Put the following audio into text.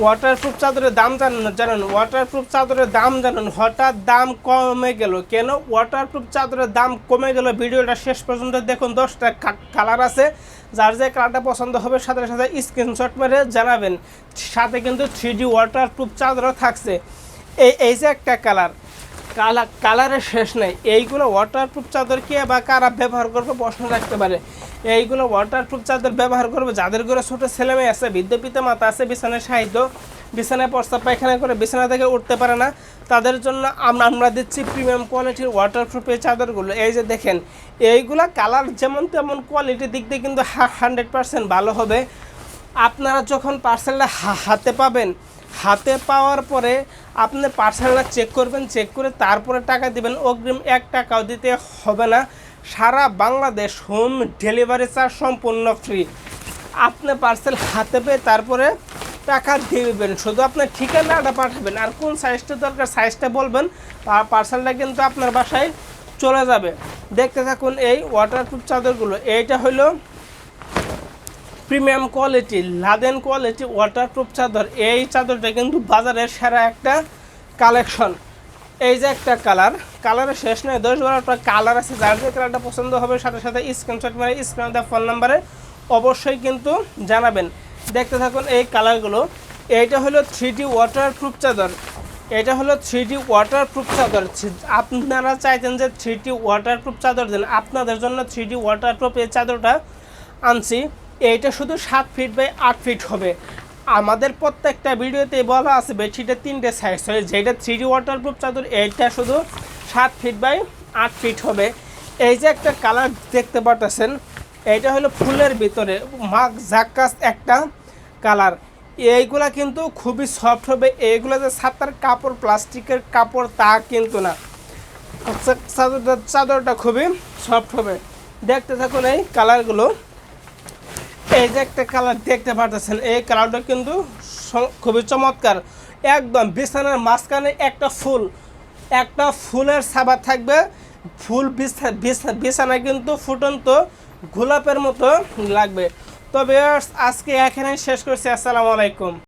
Waterproof চাদরের দাম জানেন জানেন ওয়াটারপ্রুফ চাদরের দাম জানেন, হঠাৎ দাম কমে গেল। কেন? ওয়াটারপ্রুফ চাদরের দাম কমে গেল। ভিডিওটা শেষ পর্যন্ত দেখুন। দশটা কালার আছে। যার যে কালারটা পছন্দ হবে, সাথে সাথে স্ক্রিনশট মেরে জানাবেন। সাথে কিন্তু থ্রি ডি ওয়াটারপ্রুফ চাদরও থাকছে। এই এই যে একটা কালার কালার কালারের শেষ নেই। এইগুলো ওয়াটারপ্রুফ চাদর কে বা কারা ব্যবহার করবে প্রশ্ন রাখতে পারে। এইগুলো ওয়াটারপ্রুফ চাদর ব্যবহার করবে যাদের ঘরে ছোটো ছেলেমেয়ে আছে, বৃদ্ধ পিতা মাতা আছে, বিছানায় সাহিত্য, বিছানায় প্রস্তাব, পায়খানা করে বিছানা থেকে উঠতে পারে না। তাদের জন্য আমরা আমরা দিচ্ছি প্রিমিয়াম কোয়ালিটির ওয়াটারপ্রুফ এই চাদরগুলো। এই যে দেখেন, এইগুলা কালার যেমন তেমন কোয়ালিটির দিক দিয়ে কিন্তু হান্ড্রেড পার্সেন্ট ভালো হবে। আপনারা যখন পার্সেলটা হাতে পাবেন হাতে পাওয়ার পরে আপনি পার্সেলটা চেক করবেন চেক করে তারপরে টাকা দিবেন। অগ্রিম এক টাকাও দিতে হবে না। সারা বাংলাদেশ হোম ডেলিভারি চার্জ সম্পূর্ণ ফ্রি আপনি পার্সেল হাতে পেয়ে তারপরে টাকা দিবেন। শুধু আপনার ঠিকানাটা পাঠাবেন। আর কোন সাইজটা দরকার সাইজটা বলবেন পার্সেলটা কিন্তু আপনার বাসায় চলে যাবে। দেখতে থাকুন এই ওয়াটারপ্রুফ চাদরগুলো। এইটা হলো প্রিমিয়াম কোয়ালিটি, লাদেন কোয়ালিটি ওয়াটারপ্রুফ চাদর। এই চাদরটা কিন্তু বাজারের সেরা একটা কালেকশন। এই যে একটা কালার, কালারের শেষ নয় দশ বারোটা কালার আছে, যার যে কালারটা পছন্দ হবে, সাথে সাথে স্ক্রিনশট মেরে স্ক্রিন দেওয়া ফোন নাম্বারে অবশ্যই কিন্তু জানাবেন। দেখতে থাকুন এই কালারগুলো। এইটা হলো থ্রি ডি ওয়াটারপ্রুফ চাদর। এটা হলো থ্রি ডি ওয়াটারপ্রুফ চাদর। আপনারা চাইতেন যে থ্রি ডি ওয়াটারপ্রুফ চাদর দেন, আপনাদের জন্য থ্রি ডি ওয়াটারপ্রুফ এই চাদরটা আনছি। এইটা শুধু সাত ফিট বাই আট ফিট হবে। আমাদের প্রত্যেকটা ভিডিওতে বলা আছে বেডশিটের তিনটে সাইজ হয় যেটা থ্রি ডি ওয়াটারপ্রুফ চাদর, এইটা শুধু সাত ফিট বাই আট ফিট হবে। এই যে একটা কালার দেখতে পারতেছেন, এইটা হলো ফুলের ভিতরে মাগ জাক্কাস একটা কালার এইগুলা কিন্তু খুবই সফট হবে, এইগুলো যে সাতার কাপড়, প্লাস্টিকের কাপড়, তা কিন্তু না। চাদরটা চাদরটা খুবই সফট হবে। দেখতে থাকুন এই কালারগুলো এই যে একটা কালার দেখতে পারতেছেন, এই কালারটা কিন্তু খুবই চমৎকার। একদম বিছানার মাঝখানে একটা ফুল, একটা ফুলের সাবা থাকবে। ফুল বিছা- বিছা- বিছানায় কিন্তু ফুটন্ত গোলাপের মতো লাগবে। তবে আজকে এখানে শেষ করছি। আসসালামু আলাইকুম।